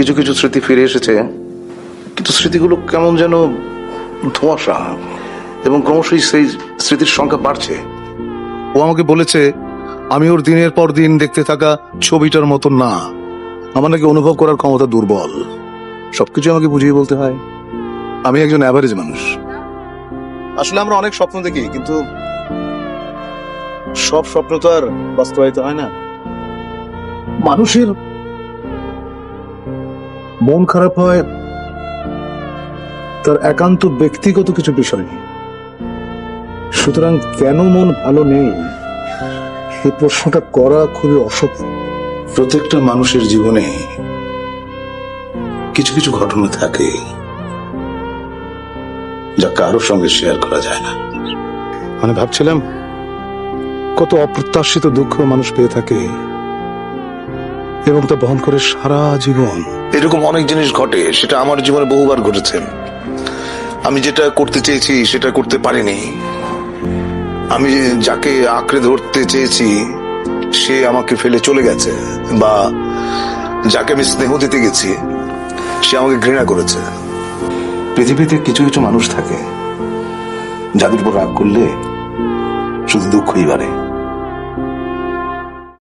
কিছু কিছু স্মৃতি ফিরে এসেছে, কিন্তু স্মৃতিগুলো কেমন যেন ধোঁয়াশা, এবং ক্রমশই সেই স্মৃতির সংখ্যা বাড়ছে। ও আমাকে বলেছে, আমি ওর দিনের পর দিন দেখতে থাকা ছবিটার মতো না। আমার নাকি অনুভব করার ক্ষমতা দুর্বল। সবকিছু আমাকে বুঝিয়ে বলতে হয়। আমি একজন অ্যাভারেজ মানুষ। আসলে আমরা অনেক স্বপ্ন দেখি, কিন্তু সব স্বপ্ন তো আর বাস্তবায়িত হয় না। মানুষের মন খারাপ হয়, তার একান্ত ব্যক্তিগত কিছু বিষয় সুতরাং কেন মন ভালো নেই? এই প্রশ্নটা করা খুবই অসভ্য। প্রত্যেকটা মানুষের জীবনে কিছু কিছু ঘটনা থাকে যা কারোর সঙ্গে শেয়ার করা যায় না। মানে ভাবছিলাম, কত অপ্রত্যাশিত দুঃখ মানুষ পেয়ে থাকে। এবং তা বহন করে সারা জীবন। এরকম অনেক জিনিস ঘটে, সেটা আমার জীবনে বহুবার ঘটেছে। আমি যেটা করতে চেয়েছি, সেটা করতে পারিনি। আমি যাকে আঁকড়ে ধরতে চেয়েছি, সে আমাকে ফেলে চলে গেছে, বা যাকে আমি স্নেহ দিতে গেছি, সে আমাকে ঘৃণা করেছে। পৃথিবীতে কিছু কিছু মানুষ থাকে, যাদের উপর রাগ করলে শুধু দুঃখই বাড়ে।